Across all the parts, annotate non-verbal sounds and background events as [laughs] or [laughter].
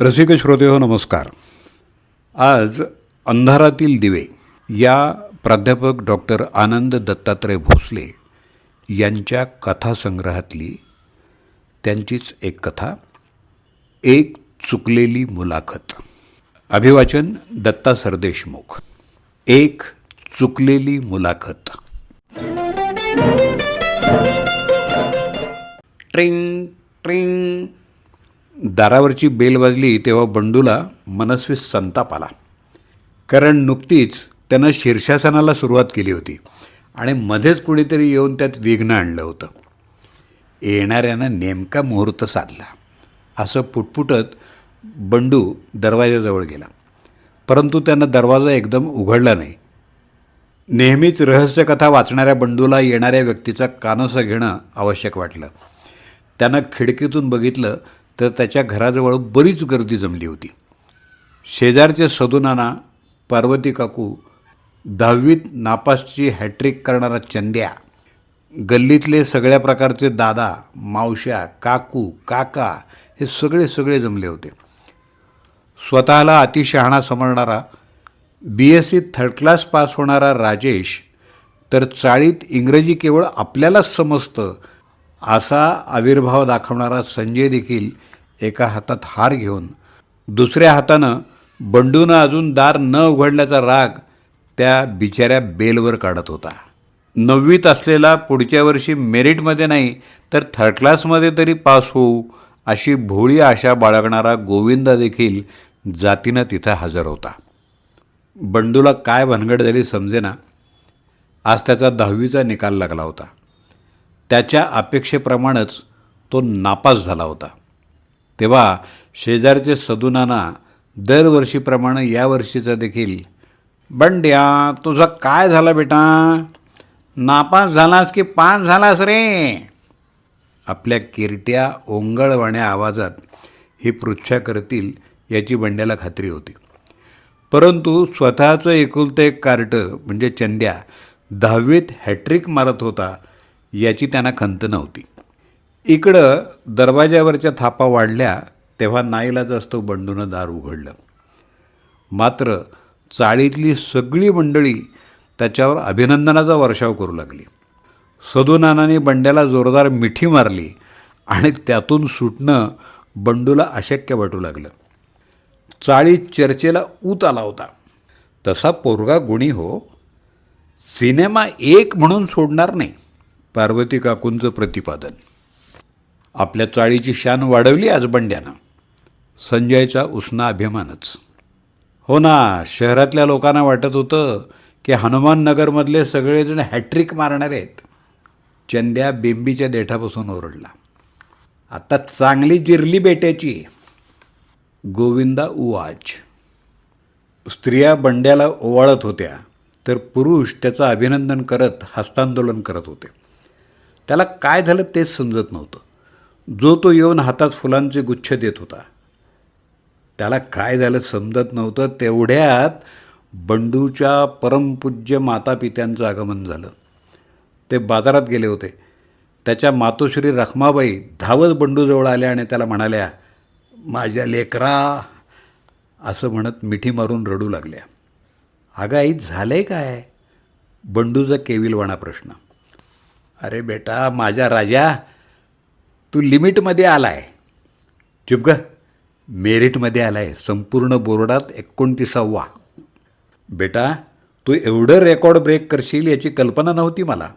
रसिक श्रोते हो नमस्कार. आज अंधारातील दिवे या प्राध्यापक डॉक्टर आनंद दत्तात्रय भोसले यांच्या कथासंग्रहातली त्यांचीच एक कथा एक चुकलेली मुलाखत. अभिवाचन दत्ता सरदेशमुख. एक चुकलेली मुलाखत. ट्रिंग ट्रिंग. दारावरची बेल वाजली तेव्हा बंडूला मनस्वी संताप आला. कारण नुकतीच त्यानं शीर्षासनाला सुरुवात केली होती आणि मध्येच कुणीतरी येऊन त्यात विघ्न आणलं होतं. येणाऱ्यानं नेमका मुहूर्त साधला. असं पुटपुटत बंडू दरवाजाजवळ गेला. परंतु त्यानं दरवाजा एकदम उघडला नाही. नेहमीच रहस्यकथा वाचणाऱ्या बंडूला येणाऱ्या व्यक्तीचा कानसं घेणं आवश्यक वाटलं. त्यानं खिडकीतून बघितलं तर त्याच्या घराजवळ बरीच गर्दी जमली होती. शेजारचे सदुनाना पार्वती काकू दहावीत नापासची हॅट्रिक करणारा चंद्या गल्लीतले सगळ्या प्रकारचे दादा मावश्या काकू काका हे सगळे सगळे जमले होते. स्वतःला अतिशहाणा समजणारा B S C third class pass होणारा राजेश तर चाळीत इंग्रजी केवळ आपल्यालाच समजतं असा आविर्भाव दाखवणारा संजय देखील एका हातात हार घेऊन दुसऱ्या हातानं बंडूनं अजून दार न उघडल्याचा राग त्या बिचाऱ्या बेलवर काढत होता. नववीत असलेला पुढच्या वर्षी मेरिटमध्ये नाही तर थर्ड क्लासमध्ये तरी पास होऊ अशी भोळी आशा बाळगणारा गोविंदा देखील जातीनं तिथं हजर होता. बंडूला काय भानगड झाली समजेना आज त्याचा दहावीचा निकाल लागला होता. त्याच्या अपेक्षेप्रमाणेच तो नापास झाला होता. तेव्हा शेजारचे सदुनाना दरवर्षीप्रमाणे यावर्षीचा देखील बंड्या तुझं काय झालं बेटा? नापास झालास की पास झालास रे? आपल्या किरट्या ओंगळवाण्या आवाजात ही पृच्छा करतील याची बंड्याला खात्री होती. परंतु स्वतःचं एकुलतं एक कार्टं म्हणजे चंद्या दहावीत हॅट्रिक मारत होता याची त्यांना खंत नव्हती. इकडं दरवाज्यावरच्या थापा वाढल्या तेव्हा नाईलाज असतो बंडूनं दार उघडलं. मात्र चाळीतली सगळी मंडळी त्याच्यावर अभिनंदनाचा वर्षाव करू लागली. सदुनानाने बंड्याला जोरदार मिठी मारली आणि त्यातून सुटणं बंडूला अशक्य वाटू लागलं. चाळीत चर्चेला ऊत आला होता. तसा पोरगा गुणी हो. सिनेमा एक म्हणून सोडणार नाही पार्वती काकूंचं प्रतिपादन. आपल्या चाळीची शान वाढवली आज बंड्यानं. संजयचा उसना अभिमानच. हो ना शहरातल्या लोकांना वाटत होतं की हनुमाननगरमधले सगळेजण हॅट्रिक मारणारे आहेत. चंद्या बेंबीच्या देठापासून ओरडला. आता चांगली जिरली बेट्याची. गोविंदा उवाच. स्त्रिया बंड्याला ओवाळत होत्या तर पुरुष त्याचं अभिनंदन करत हस्तांदोलन करत होते. त्याला काय झालं तेच समजत नव्हतं. जो तो येऊन हातात फुलांचे गुच्छ देत होता. त्याला काय झालं समजत नव्हतं तेवढ्यात बंडूच्या परमपूज्य मातापित्यांचं आगमन झालं. ते बाजारात गेले होते. त्याच्या मातोश्री रखमाबाई धावत बंडूजवळ आल्या आणि त्याला म्हणाल्या माझ्या लेकरा असं म्हणत मिठी मारून रडू लागल्या. अगं आई झालं आहे काय? बंडूचा केविलवाणा प्रश्न. अरे बेटा माझ्या राजा तू लिमिटमध्ये आला आहे चुप ग. मेरिटमध्ये आला आहे संपूर्ण बोर्डात एकोणतीसावा. बेटा तू एवढं रेकॉर्ड ब्रेक करशील याची कल्पना नव्हती मला.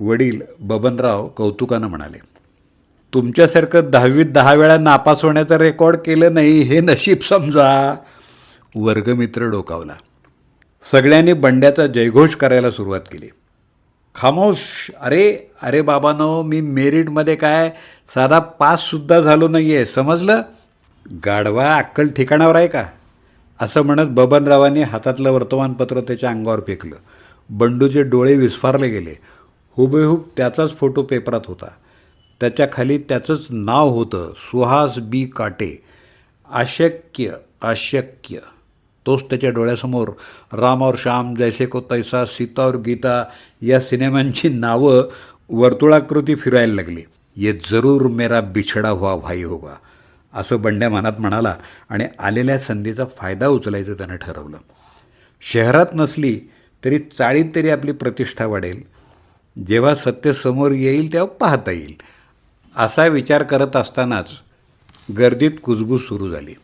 वडील बबनराव कौतुकानं म्हणाले तुमच्यासारखं दहावीत दहा वेळा नापास होण्याचं रेकॉर्ड केलं नाही हे नशीब समजा. वर्गमित्र डोकावला. सगळ्यांनी बंड्याचा जयघोष करायला सुरुवात केली. खामोश. अरे अरे बाबानो मी मेरिटमध्ये काय? साधा पाससुद्धा झालो नाही आहे समजलं? गाढवा अक्कल ठिकाणावर आहे का? असं म्हणत बबनरावांनी हातातलं वर्तमानपत्र त्याच्या अंगावर फेकलं. बंडूचे डोळे विस्फारले गेले. हुबेहूब त्याचाच फोटो पेपरात होता. त्याच्याखाली त्याचंच नाव होतं सुहास बी काटे. अशक्य अशक्य. तोच त्याच्या डोळ्यासमोर. राम और श्याम जैसे को तैसा सीता और गीता या सिनेमांची नावं वर्तुळाकृती फिरायला लागली. ये जरूर मेरा बिछडा हुआ भाई होगा असं बंड्या मनात म्हणाला आणि आलेल्या संधीचा फायदा उचलायचं त्यानं ठरवलं. शहरात नसली तरी चाळीत तरी आपली प्रतिष्ठा वाढेल. जेव्हा सत्य समोर येईल तेव्हा पाहता येईल. असा विचार करत असतानाच गर्दीत कुजबूज सुरू झाली.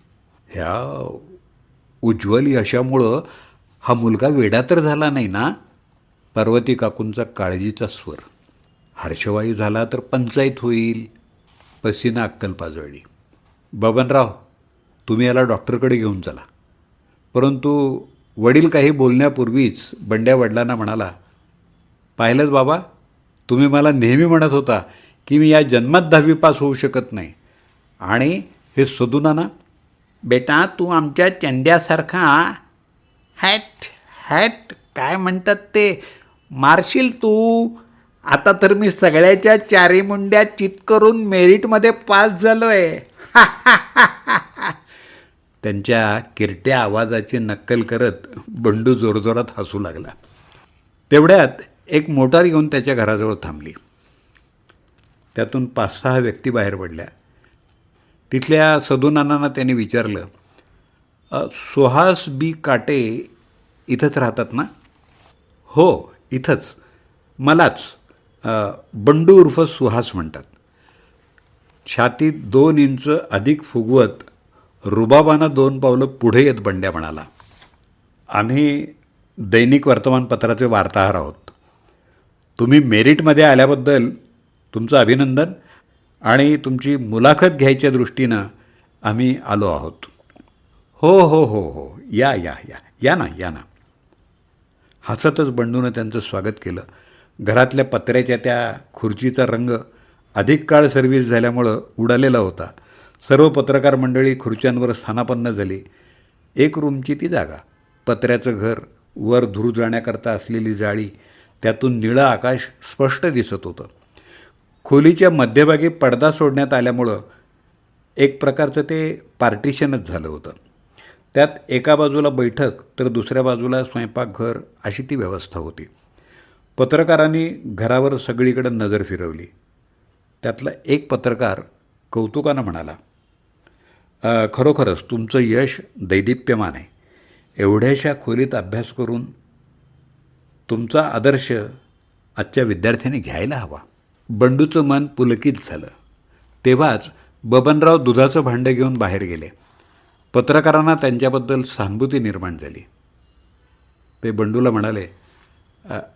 ह्या उज्ज्वल यशामुळं हा मुलगा वेडा तर झाला नाही ना? पार्वती काकूंचा काळजीचा स्वर. हर्षवायू झाला तर पंचायत होईल. पसीना अक्कल पाजळली. बबनराव तुम्ही याला डॉक्टरकडे घेऊन चला. परंतु वडील काही बोलण्यापूर्वीच बंड्या वडिलांना म्हणाला पाहिलंच बाबा तुम्ही मला नेहमी म्हणत होता की मी या जन्मात दहावी पास होऊ शकत नाही. आणि हे सदुना ना बेटा तू आमच्या चंद्यासारखा हॅट हॅट काय म्हणतात ते मारशील तू? आता तर मी सगळ्याच्या चारी मुंड्या चित करून मेरिटमध्ये पास झालो आहे [laughs] त्यांच्या किरट्या आवाजाची नक्कल करत बंडू जोरजोरात हसू लागला. तेवढ्यात एक मोटार येऊन त्याच्या घराजवळ थांबली. त्यातून पाच सहा व्यक्ती बाहेर पडल्या. तिथल्या सदुनानांना त्यांनी विचारलं सुहास बी काटे इथंच राहतात ना? हो इथंच. मलाच. बंडू उर्फ सुहास म्हणतात. छातीत दोन इंच अधिक फुगवत रुबाबानं दोन पावलं पुढे येत बंड्या म्हणाला. आम्ही दैनिक वर्तमानपत्राचे वार्ताहर आहोत. तुम्ही मेरिटमध्ये आल्याबद्दल तुमचं अभिनंदन. आणि तुमची मुलाखत घ्यायच्या दृष्टीनं आम्ही आलो आहोत. हो हो हो हो. या या या. या ना या ना. हसतच बंडूनं त्यांचं स्वागत केलं. घरातल्या पत्र्याच्या त्या खुर्चीचा रंग अधिक काळ सर्व्हिस झाल्यामुळं उडालेला होता. सर्व पत्रकार मंडळी खुर्च्यांवर स्थानापन्न झाली. एक रूमची ती जागा. पत्र्याचं घर वर धुरू जाण्याकरता असलेली जाळी त्यातून निळं आकाश स्पष्ट दिसत होतं. खोलीच्या मध्यभागी पडदा सोडण्यात आल्यामुळं एक प्रकारचं ते पार्टिशनच झालं होतं. त्यात एका बाजूला बैठक तर दुसऱ्या बाजूला स्वयंपाकघर अशी ती व्यवस्था होती. पत्रकारांनी घरावर सगळीकडं नजर फिरवली. त्यातला एक पत्रकार कौतुकानं म्हणाला खरोखरच तुमचं यश दैदिप्यमान आहे. एवढ्याशा खोलीत अभ्यास करून तुमचा आदर्श आजच्या विद्यार्थ्यांनी घ्यायला हवा. बंडूचं मन पुलकित झालं. तेव्हाच बबनराव दुधाचं भांडं घेऊन बाहेर गेले. पत्रकारांना त्यांच्याबद्दल सहानुभूती निर्माण झाली. ते बंडूला म्हणाले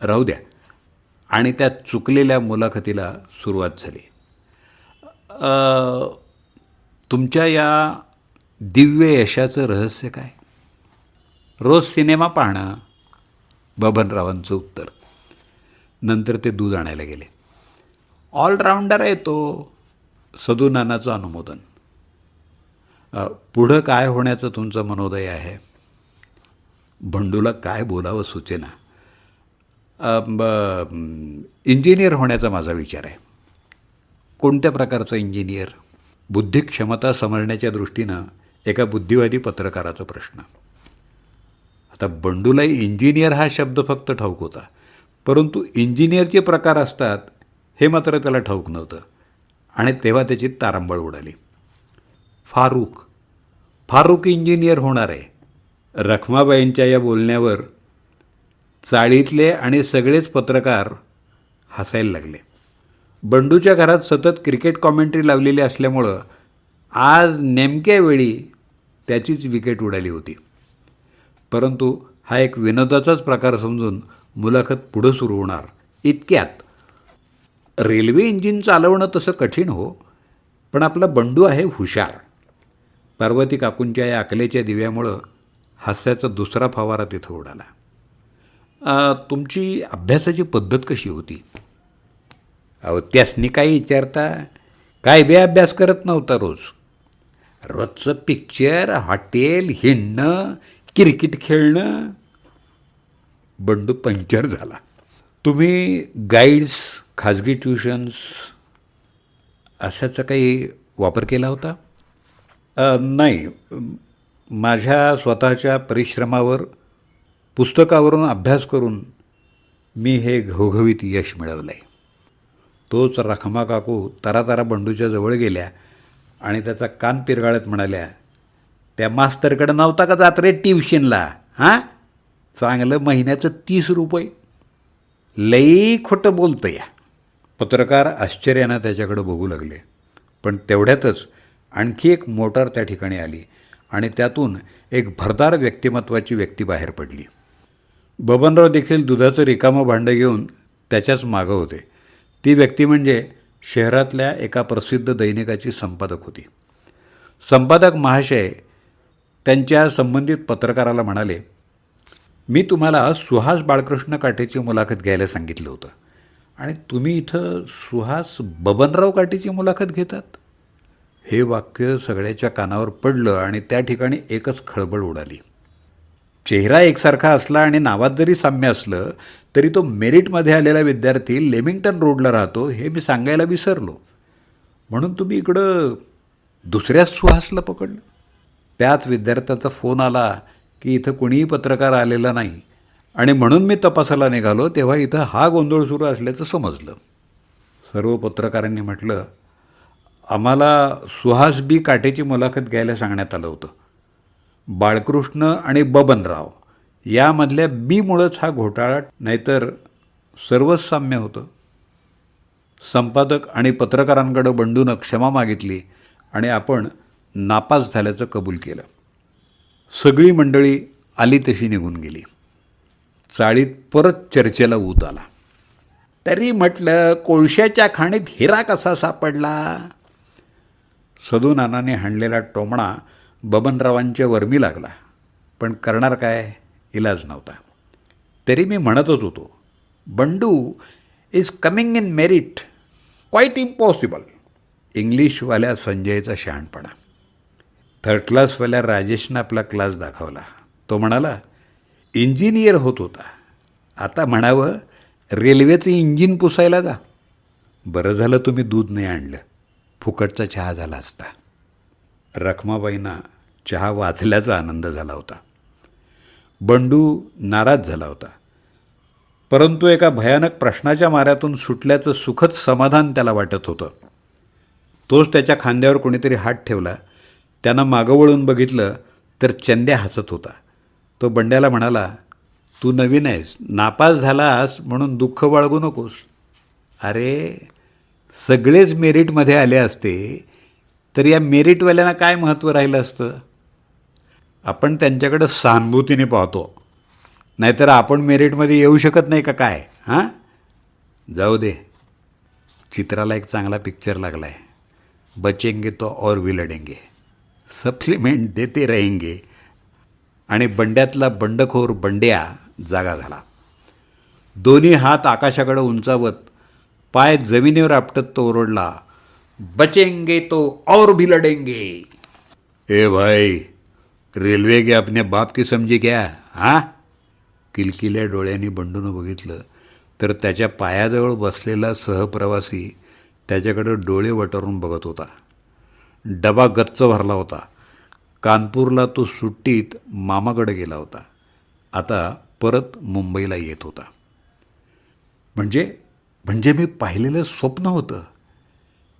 राहू द्या. आणि त्या चुकलेल्या मुलाखतीला सुरुवात झाली. तुमच्या या दिव्य यशाचं रहस्य काय? रोज सिनेमा पाहणं. बबनरावांचं उत्तर. नंतर ते दूध आणायला गेले. ऑलराऊंडर आहे तो. सदुनानाचं अनुमोदन. पुढं काय होण्याचं तुमचं मनोदय आहे? भंडूला काय बोलावं सूचना? ब- इंजिनियर होण्याचा माझा विचार आहे. कोणत्या प्रकारचं इंजिनियर? बुद्धिक्षमता समजण्याच्या दृष्टीनं एका बुद्धिवादी पत्रकाराचा प्रश्न. आता बंडूला इंजिनियर हा शब्द फक्त ठाऊक होता. परंतु इंजिनियरचे प्रकार असतात हे मात्र त्याला ठाऊक नव्हतं. आणि तेव्हा त्याची तारांबळ उडाली. फारूक फारूक इंजिनियर होणार आहे. रखमाबाईंच्या या बोलण्यावर चाळीतले आणि सगळेच पत्रकार हसायला लागले. बंडूच्या घरात सतत क्रिकेट कॉमेंट्री लावलेली असल्यामुळं आज नेमक्या वेळी त्याचीच विकेट उडाली होती. परंतु हा एक विनोदाचाच प्रकार समजून मुलाखत पुढं सुरू होणार. इतक्यात रेल्वे इंजिन चालवणं तसं कठीण हो पण आपला बंडू आहे हुशार. पार्वती काकूंच्या या अकलेच्या दिव्यामुळं हास्याचा दुसरा फवारा तिथं उडाला. तुमची अभ्यासाची पद्धत कशी होती? अहो त्यासनी काय विचारता काय बे अभ्यास करत नव्हता रोज. रोजचं पिक्चर हॉटेल हिंडणं क्रिकेट खेळणं. बंडू पंक्चर झाला. तुम्ही गाईड्स खाजगी ट्युशन्स अशाचा काही वापर केला होता? नाही. माझ्या स्वतःच्या परिश्रमावर पुस्तकावरून अभ्यास करून मी हे घवघवीत यश मिळवलं आहे तोच रखमा काकू तारातारा बंडूच्या जवळ गेल्या आणि त्याचा कान पिरगाळत म्हणाल्या त्या मास्तरकडं नव्हता का जात रे ट्युशनला? हां? चांगलं महिन्याचं तीस रुपये. लई खोटं बोलतं या. पत्रकार आश्चर्यानं त्याच्याकडं बघू लागले. पण तेवढ्यातच आणखी एक मोटार त्या ठिकाणी आली आणि त्यातून एक भरदार व्यक्तिमत्वाची व्यक्ती बाहेर पडली. बबनराव देखील दुधाचं रिकामं भांडं घेऊन त्याच्याच मागं होते. ती व्यक्ती म्हणजे शहरातल्या एका प्रसिद्ध दैनिकाची संपादक होती. संपादक महाशय त्यांच्या संबंधित पत्रकाराला म्हणाले मी तुम्हाला सुहास बाळकृष्ण काठेची मुलाखत घ्यायला सांगितलं होतं. आणि तुम्ही इथं सुहास बबनराव काठीची मुलाखत घेतात? हे वाक्य सगळ्याच्या कानावर पडलं आणि त्या ठिकाणी एकच खळबळ उडाली. चेहरा एकसारखा असला आणि नावात जरी साम्य असलं तरी तो मेरिटमध्ये आलेला विद्यार्थी लेमिंग्टन रोडला राहतो हे मी सांगायला विसरलो. म्हणून तुम्ही इकडं दुसऱ्याच सुहासला पकडलं. त्याच विद्यार्थ्याचा फोन आला की इथं कुणीही पत्रकार आलेला नाही. आणि म्हणून मी तपासाला निघालो तेव्हा इथं हा गोंधळ सुरू असल्याचं समजलं. सर्व पत्रकारांनी म्हटलं आम्हाला सुहास बी काटेची मुलाखत घ्यायला सांगण्यात आलं होतं. बाळकृष्ण आणि बबनराव यामधल्या बीमुळंच हा घोटाळा नाहीतर सर्वच साम्य होतं. संपादक आणि पत्रकारांकडं बंडून क्षमा मागितली आणि आपण नापास झाल्याचं कबूल केलं. सगळी मंडळी आली तशी निघून गेली. चाळीत परत चर्चेला ऊत आला. तरी म्हटलं कोळशाच्या खाणीत हिरा कसा सापडला? सदूनानाने हाणलेला टोमणा बबनरावांच्या वर्मी लागला. पण करणार काय? इलाज नव्हता. तरी मी म्हणतच होतो Bandu is coming in merit quite impossible इंग्लिशवाल्या संजयचा शहाणपणा. थर्ड क्लासवाल्या राजेशनं आपला क्लास दाखवला. तो म्हणाला इंजिनियर होत होता. आता म्हणावं रेल्वेचं इंजिन पुसायला जा. बरं झालं तुम्ही दूध नाही आणलं. फुकटचा चहा झाला असता. रखमाबाईंना चहा वाचल्याचा आनंद झाला होता. बंडू नाराज झाला होता. परंतु एका भयानक प्रश्नाच्या माऱ्यातून सुटल्याचं सुखद समाधान त्याला वाटत होतं. तोच त्याच्या खांद्यावर कोणीतरी हात ठेवला. त्यानं मागं वळून बघितलं तर चंद्या हसत होता. तो बंड्याला म्हणाला तू नवीन आहेस नापास झालास म्हणून दुःख बाळगू नकोस. अरे सगळेच मेरिटमध्ये आले असते तर या मेरिटवाल्यांना काय महत्त्व राहिलं असतं? आपण त्यांच्याकडं सहानुभूतीने पाहतो नाहीतर आपण मेरिटमध्ये येऊ शकत नाही का काय हां? जाऊ दे चित्राला एक चांगला पिक्चर लागला आहे बचेंगे तो और भी सप्लिमेंट देते रहेंगे आणि बंड्यातला बंडखोर बंड्या जागा झाला. दोन्ही हात आकाशाकडे उंचावत पाय जमिनीवर आपटत तो ओरडला बचेंगे तो और भी लढेंगे ए भाई रेल्वे के आपने बाप की समजी क्या? हां? किलकिल्या डोळ्यांनी बंडून बघितलं तर त्याच्या पायाजवळ बसलेला सहप्रवासी त्याच्याकडं डोळे वटारून बघत होता. डबा गच्च भरला होता. कानपूरला तो सुट्टीत मामाकडे गेला होता. आता परत मुंबईला येत होता. म्हणजे म्हणजे मी पाहिलेलं स्वप्न होतं.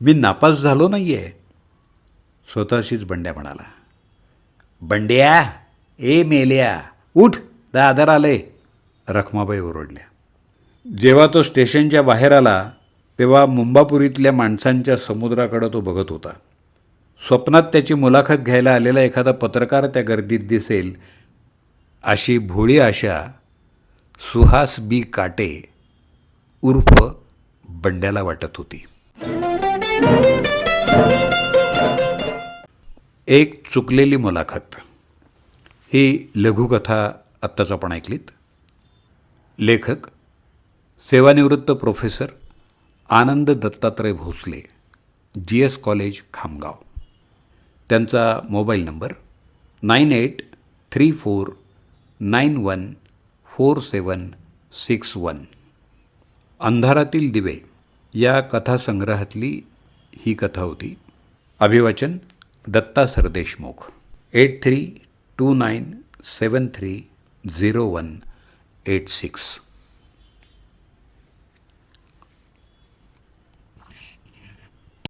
मी नापास झालो नाही आहे स्वतःशीच बंड्या म्हणाला. बंड्या ए मेल्या उठ दादर आले. रखमाबाई ओरडल्या. जेव्हा तो स्टेशनच्या बाहेर आला तेव्हा मुंबापुरीतल्या माणसांच्या समुद्राकडं तो बघत होता. स्वप्नात त्याची मुलाखत घ्यायला आलेला एखादा पत्रकार त्या गर्दीत दिसेल अशी भोळी आशा सुहास बी काटे उर्फ बंड्याला वाटत होती. एक चुकलेली मुलाखत. ही लघुकथा आत्ताच आपण ऐकलीत. लेखक सेवानिवृत्त professor Anand Dattatray Bhosale G S college Khamgaon. त्यांचा mobile number nine eight three four nine one four seven six one. अंधारातील दिवे या कथासंग्रहातली ही कथा होती. अभिवाचन Datta Sardeshmukh. Eight three two nine seven three zero one eight six.